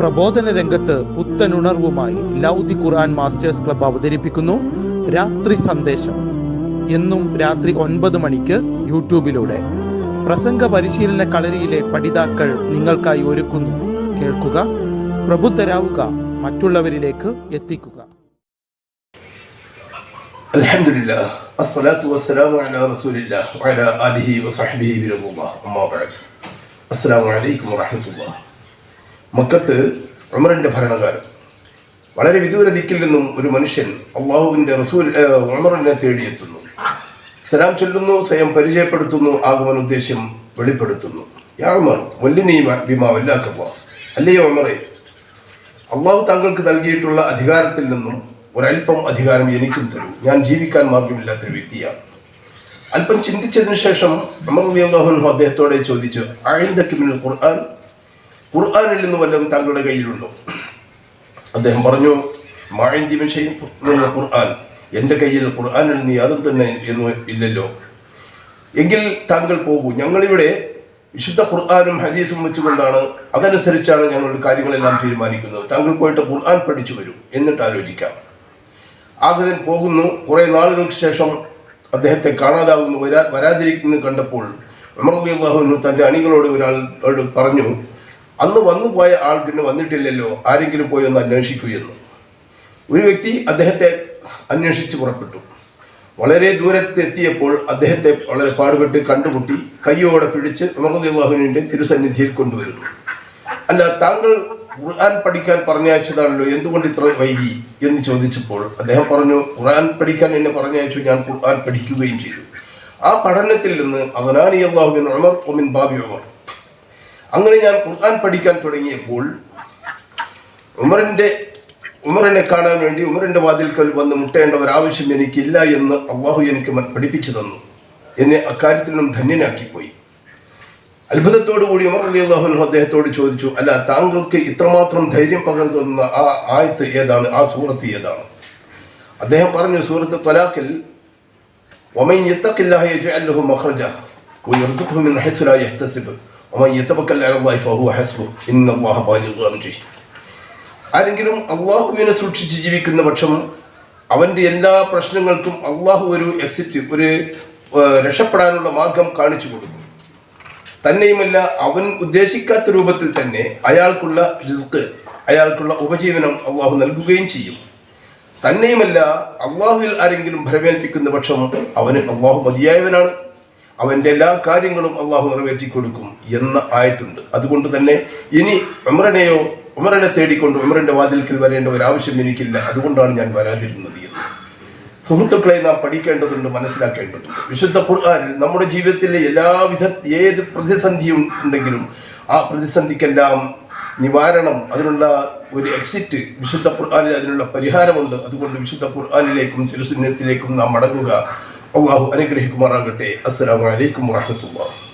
പ്രബോധന രംഗത്ത് പുത്തനുണർവുമായി ലൗദി ഖുർആൻ masters club അവതരിപ്പിക്കുന്നു. രാത്രി സന്ദേശം. എന്നും രാത്രി ഒൻപത് മണിക്ക് യൂട്യൂബിലൂടെ. പ്രസംഗ പരിശീലന കളരിയിലെ പഠിതാക്കൾ നിങ്ങൾക്കായി ഒരുക്കുന്നു. കേൾക്കുക പ്രബുദ്ധരാവുക മറ്റുള്ളവരിലേക്ക് എത്തിക്കുക. അലഹമില്ല അസ്സലാത്തു വസ്സലാമു അലാ വഅലാ ആലിഹി അസ്സലാമു അലൈക്കും വറഹ്മത്തുള്ളാഹി മക്കത്ത് ഉമറിന്റെ ഭരണകാലം. വളരെ വിദൂര ദിക്കിൽ നിന്നും ഒരു മനുഷ്യൻ അള്ളാഹുവിന്റെ റസൂൽ ഉമറിനെ തേടിയെത്തുന്നു. സലാം ചൊല്ലുന്നു സ്വയം പരിചയപ്പെടുത്തുന്നു ആകുവാൻ ഉദ്ദേശ്യം വെളിപ്പെടുത്തുന്നു. യാ ഉമർ ബിമാ അല്ലയോ ഉമറെ അള്ളാഹു താങ്കൾക്ക് നൽകിയിട്ടുള്ള അധികാരത്തിൽ നിന്നും ഒരല്പം അധികാരം എനിക്കും തരൂ. ഞാൻ ജീവിക്കാൻ മാർഗമില്ലാത്തൊരു വ്യക്തിയാണ്. അല്പം ചിന്തിച്ചതിന് ശേഷം അമർ അദ്ദേഹത്തോടെ ചോദിച്ചു ആഴ്ന്തക്കിമിന് ഖുർആൻ? ഖുർആനിൽ നിന്ന് വല്ലതും താങ്കളുടെ കയ്യിലുണ്ടോ? അദ്ദേഹം പറഞ്ഞു മാഴിന്തി വിഷയം ഖുർആൻ. എന്റെ കയ്യിൽ ഖുർആാനിൽ നിന്ന് യാതൊന്നും തന്നെ എന്ന് ഇല്ലല്ലോ. എങ്കിൽ താങ്കൾ പോകൂ. ഞങ്ങളിവിടെ വിശുദ്ധ ഖുർആാനും ഹദീസും വെച്ചുകൊണ്ടാണ് അതനുസരിച്ചാണ് ഞങ്ങളുടെ കാര്യങ്ങളെല്ലാം തീരുമാനിക്കുന്നത്. താങ്കൾ പോയിട്ട് ഖുർആൻ പഠിച്ചു വരൂ. എന്നിട്ട് ആലോചിക്കാം. ആഗതൻ പോകുന്നു. കുറെ നാളുകൾക്ക് ശേഷം അദ്ദേഹത്തെ കാണാതാവുന്നു. വരാ വരാതിരിക്കുന്നു കണ്ടപ്പോൾ അമർ അമർദാഹുനു തന്റെ അണികളോട് ഒരാളോട് പറഞ്ഞു അന്ന് വന്നു പോയ ആൾ പിന്നെ വന്നിട്ടില്ലല്ലോ. ആരെങ്കിലും പോയി ഒന്ന് അന്വേഷിക്കൂ എന്ന്. ഒരു വ്യക്തി അദ്ദേഹത്തെ അന്വേഷിച്ച് പുറപ്പെട്ടു. വളരെ ദൂരത്തെത്തിയപ്പോൾ അദ്ദേഹത്തെ വളരെ പാടുപെട്ട് കണ്ടുമുട്ടി കയ്യോടെ പിടിച്ച് അമർദാഹുവിന്റെ തിരുസന്നിധിയിൽ കൊണ്ടുവരുന്നു. അല്ല താങ്കൾ ഖുർആൻ പഠിക്കാൻ പറഞ്ഞയച്ചതാണല്ലോ എന്തുകൊണ്ട് ഇത്ര വൈകി എന്ന് ചോദിച്ചപ്പോൾ അദ്ദേഹം പറഞ്ഞു ഖുർആൻ പഠിക്കാൻ എന്നെ പറഞ്ഞയച്ചു ഞാൻ ഖുർആൻ പഠിക്കുകയും ചെയ്തു. ആ പഠനത്തിൽ നിന്ന് അവനാനി അള്ളാഹുബിൻ ഉമർ ഒമിൻ ബാബി ഉമർ അങ്ങനെ ഞാൻ ഖുർആൻ പഠിക്കാൻ തുടങ്ങിയപ്പോൾ ഉമറിന്റെ ഉമറിനെ കാണാൻ വേണ്ടി ഉമറിന്റെ വാതിൽക്കൽ വന്ന് മുട്ടേണ്ട ഒരാവശ്യം എനിക്കില്ല എന്ന് അള്ളാഹു എനിക്ക് പഠിപ്പിച്ചു തന്നു. എന്നെ അക്കാര്യത്തിൽ നിന്നും ധന്യനാക്കിപ്പോയി. അത്ഭുതത്തോടുകൂടി ഉമർ അലി അള്ളാഹുനു അദ്ദേഹത്തോട് ചോദിച്ചു അല്ല താങ്കൾക്ക് ഇത്രമാത്രം ധൈര്യം പകർന്നുതന്ന ആ ആയത്ത് ഏതാണ്? ആ സൂറത്ത് ഏതാണ്? അദ്ദേഹം പറഞ്ഞു സൂറത്ത് തലാഖിൽ ഒമൈൻ യത്തക്കില്ലാഹ് യജഅല്ലഹു മഖ്റജ വയർസുഖു മിൻ ഹൈസു ലാ യഹ്തസിബ് ومن يتوكل على الله فهو حسبه. ഹസ്ബു ഇന്നല്ലാഹ بالغ امره ആരെങ്കിലും അള്ളാഹുവിനെ സൂക്ഷിച്ച് ജീവിക്കുന്ന പക്ഷം അവന്റെ എല്ലാ പ്രശ്നങ്ങൾക്കും അള്ളാഹു ഒരു എക്സിറ്റ് ഒരു രക്ഷപ്പെടാനുള്ള മാർഗം കാണിച്ചു കൊടുക്കും തന്നെയുമല്ല അവൻ ഉദ്ദേശിക്കാത്ത രൂപത്തിൽ തന്നെ അയാൾക്കുള്ള റിസ്ക് അയാൾക്കുള്ള ഉപജീവനം അള്ളാഹു നൽകുകയും ചെയ്യും. തന്നെയുമല്ല അള്ളാഹുവിൽ ആരെങ്കിലും ഭരമേൽപ്പിക്കുന്ന പക്ഷം അവന് അള്ളാഹു മതിയായവനാണ്. അവന്റെ എല്ലാ കാര്യങ്ങളും അള്ളാഹു നിറവേറ്റി കൊടുക്കും എന്ന ആയിട്ടുണ്ട് അതുകൊണ്ട് തന്നെ ഇനി ഉമറിനെയോ ഉമറിനെ തേടിക്കൊണ്ട് ഉമറിന്റെ വാതിൽക്കൽ വരേണ്ട ഒരു ആവശ്യം എനിക്കില്ല. അതുകൊണ്ടാണ് ഞാൻ വരാതിരുന്നത് എന്ന്. സുഹൃത്തുക്കളെ നാം പഠിക്കേണ്ടതുണ്ട് മനസ്സിലാക്കേണ്ടതുണ്ട്. വിശുദ്ധ ഖുർആാനിൽ നമ്മുടെ ജീവിതത്തിലെ എല്ലാവിധ ഏത് പ്രതിസന്ധിയും ഉണ്ടെങ്കിലും ആ പ്രതിസന്ധിക്കെല്ലാം നിവാരണം അതിനുള്ള ഒരു എക്സിറ്റ് വിശുദ്ധ ഖുർആാനിൽ അതിനുള്ള പരിഹാരമുണ്ട്. അതുകൊണ്ട് വിശുദ്ധ ഖുർആാനിലേക്കും തിരുസുന്നത്തിലേക്കും നാം മടങ്ങുക. അള്ളാഹു അനുഗ്രഹിക്കുമാറാകട്ടെ. അസ്സലാമു അലൈക്കും വറഹ്മത്തുള്ളാഹി